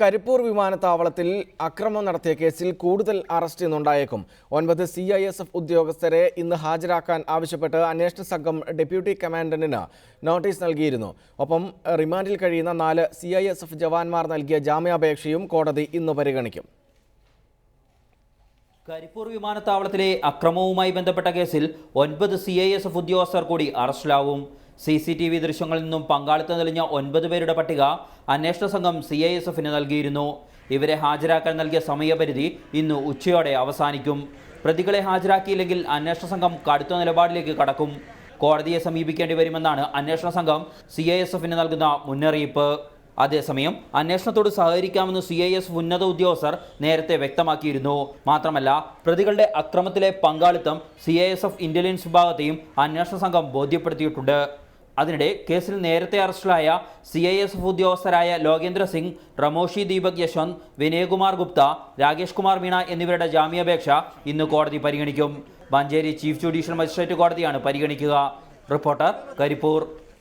കരിപ്പൂർ വിമാനത്താവളത്തിൽ അക്രമം നടത്തിയ കേസിൽ കൂടുതൽ അറസ്റ്റ് ഇന്നുണ്ടായേക്കും. ഒൻപത് സി ഐ എസ് എഫ് ഉദ്യോഗസ്ഥരെ ഇന്ന് ഹാജരാക്കാൻ ആവശ്യപ്പെട്ട് അന്വേഷണ സംഘം ഡെപ്യൂട്ടി കമാൻഡന്റിന് നോട്ടീസ് നൽകിയിരുന്നു. ഒപ്പം റിമാൻഡിൽ കഴിയുന്ന നാല് സി ഐ എസ് എഫ് ജവാന്മാർ നൽകിയ ജാമ്യാപേക്ഷയും കോടതി ഇന്ന് പരിഗണിക്കും. കരിപ്പൂർ വിമാനത്താവളത്തിലെ അക്രമവുമായി ബന്ധപ്പെട്ട കേസിൽ ഒൻപത് സി ഐ എസ് എഫ് ഉദ്യോഗസ്ഥർ കൂടി അറസ്റ്റിലാവും. സി സി ടി വി ദൃശ്യങ്ങളിൽ നിന്നും പങ്കാളിത്തം തെളിഞ്ഞ ഒൻപത് പേരുടെ പട്ടിക അന്വേഷണ സംഘം സി ഐ എസ് എഫിന് നൽകിയിരുന്നു. ഇവരെ ഹാജരാക്കാൻ നൽകിയ സമയപരിധി ഇന്ന് ഉച്ചയോടെ അവസാനിക്കും. പ്രതികളെ ഹാജരാക്കിയില്ലെങ്കിൽ അന്വേഷണ സംഘം കടുത്ത നിലപാടിലേക്ക് കടക്കും. കോടതിയെ സമീപിക്കേണ്ടി വരുമെന്നാണ് അന്വേഷണ സംഘം സി ഐ എസ് എഫിന് നൽകുന്ന മുന്നറിയിപ്പ്. അതേസമയം അന്വേഷണത്തോട് സഹകരിക്കാമെന്ന് സി ഐ എസ് ഉന്നത ഉദ്യോഗസ്ഥർ നേരത്തെ വ്യക്തമാക്കിയിരുന്നു. മാത്രമല്ല പ്രതികളുടെ അക്രമത്തിലെ പങ്കാളിത്തം C I S F intelligence വിഭാഗത്തെയും അന്വേഷണ സംഘം ബോധ്യപ്പെടുത്തിയിട്ടുണ്ട്. അതിനിടെ കേസിൽ നേരത്തെ അറസ്റ്റിലായ സി ഐ എസ് എഫ് ഉദ്യോഗസ്ഥരായ ലോകേന്ദ്ര സിംഗ് റമോഷി ദീപക് യശ്വന്ത് വിനയകുമാർ ഗുപ്ത രാകേഷ് കുമാർ മീണ എന്നിവരുടെ ജാമ്യാപേക്ഷ ഇന്ന് കോടതി പരിഗണിക്കും. മഞ്ചേരി ചീഫ് ജുഡീഷ്യൽ മജിസ്ട്രേറ്റ് കോടതിയാണ് പരിഗണിക്കുക. റിപ്പോർട്ടർ കരിപ്പൂർ.